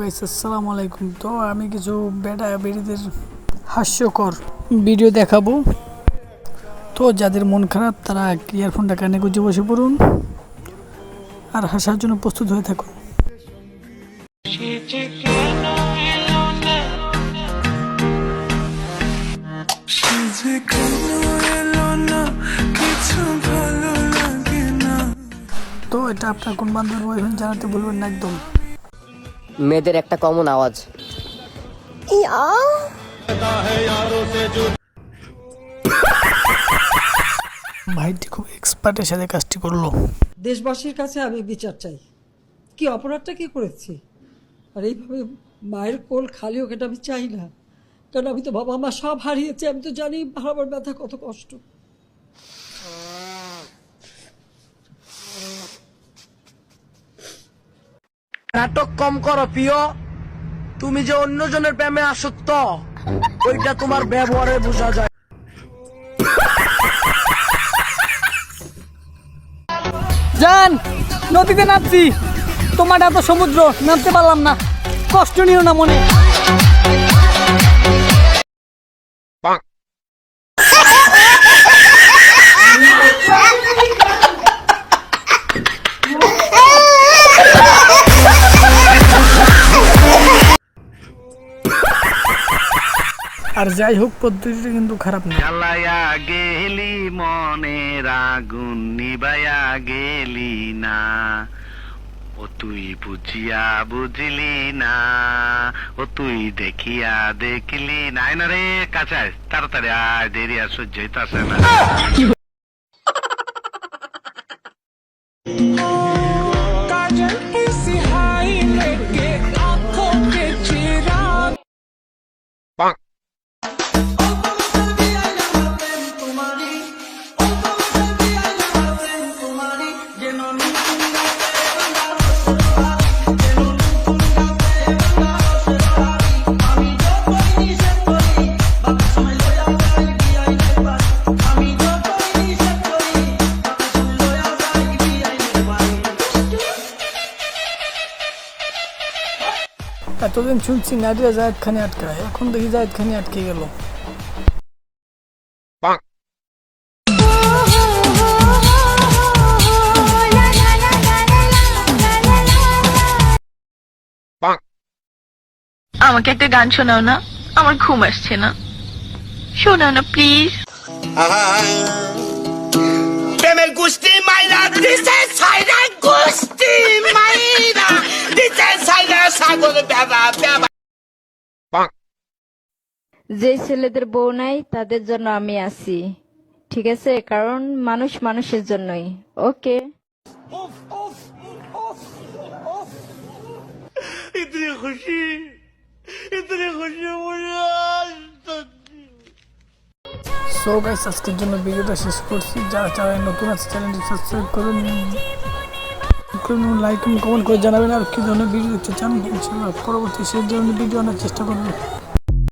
Guys আসসালামু আলাইকুম তো আমি কিছু বেটা বেড়িদের হাস্যকর ভিডিও দেখাবো। তো যাদের মন খারাপ, তারা ইয়ারফোনটা কানে গুজে বসে পড়ুন আর হাসার জন্য প্রস্তুত হয়ে থাকুন। তো এটা আপনার কোন বান্ধব বয়ফ্রেন্ড জানাতে বলবেন না একদম। মেয়েদের একটা কমন আওয়াজ। ভাইটি খুব এক্সপার্টের সাথে কাজটি করল। দেশবাসীর কাছে আমি বিচার চাই। কি অপরাধটা কি করেছি? আর এইভাবে মায়ের কোল খালি হোক এটা আমি চাই না। কারণ আমি তো বাবা মা সব হারিয়েছি আমি তো জানি হারাবার ব্যথা কত কষ্ট। নাটক কম করো, প্রিয়। তুমি যে অন্যজনের প্রেমে আসক্ত, ওইটা তোমার ব্যবহারে বোঝা যায়। জান, নদীতে নামছি। তোমার এত সমুদ্র, নামতে পারলাম না। কষ্ট নিও না মনে। আর যাই হোক পদ্ধতিটা কিন্তু খারাপ না। জ্বালায়া গেলি মনের আগুন নিবায়া গেলি না। ও তুই বুঝিয়া বুঝলি না ও তুই দেখিয়া দেখলি না। না রে কাছে আয়, তাড়াতাড়ি আয় দেরি আর সহ্য হইতাছে না। এতদিন শুনছি নাদিয়া জায়দ খানে আটকায় এখন দেখি জায়দ খানে আটকে গেল। আমাকে একটা গান শোনাও না আমার ঘুম আসছে না। শোনাও না প্লিজ। প্রেমের গুষ্টি মাইরা দিছে সাইরা গুষ্টি মাইরা যে ছেলেদের বউ নাই তাদের জন্য আমি আছি। ঠিক আছে? কারণ মানুষ মানুষের জন্যই। ওকে। ইতনি স্বাস্থ্যের সো গাইস আজকের জন্য ভিডিওটা শেষ করছি। যারা চায় নতুন আছে চ্যানেলটি সাবস্ক্রাইব করুন। লাইক এবং কমেন্ট করে জানাবেন আর কি ধরনের ভিডিও দেখতে চান। পরবর্তী সেই ধরনের ভিডিও আনার চেষ্টা করব।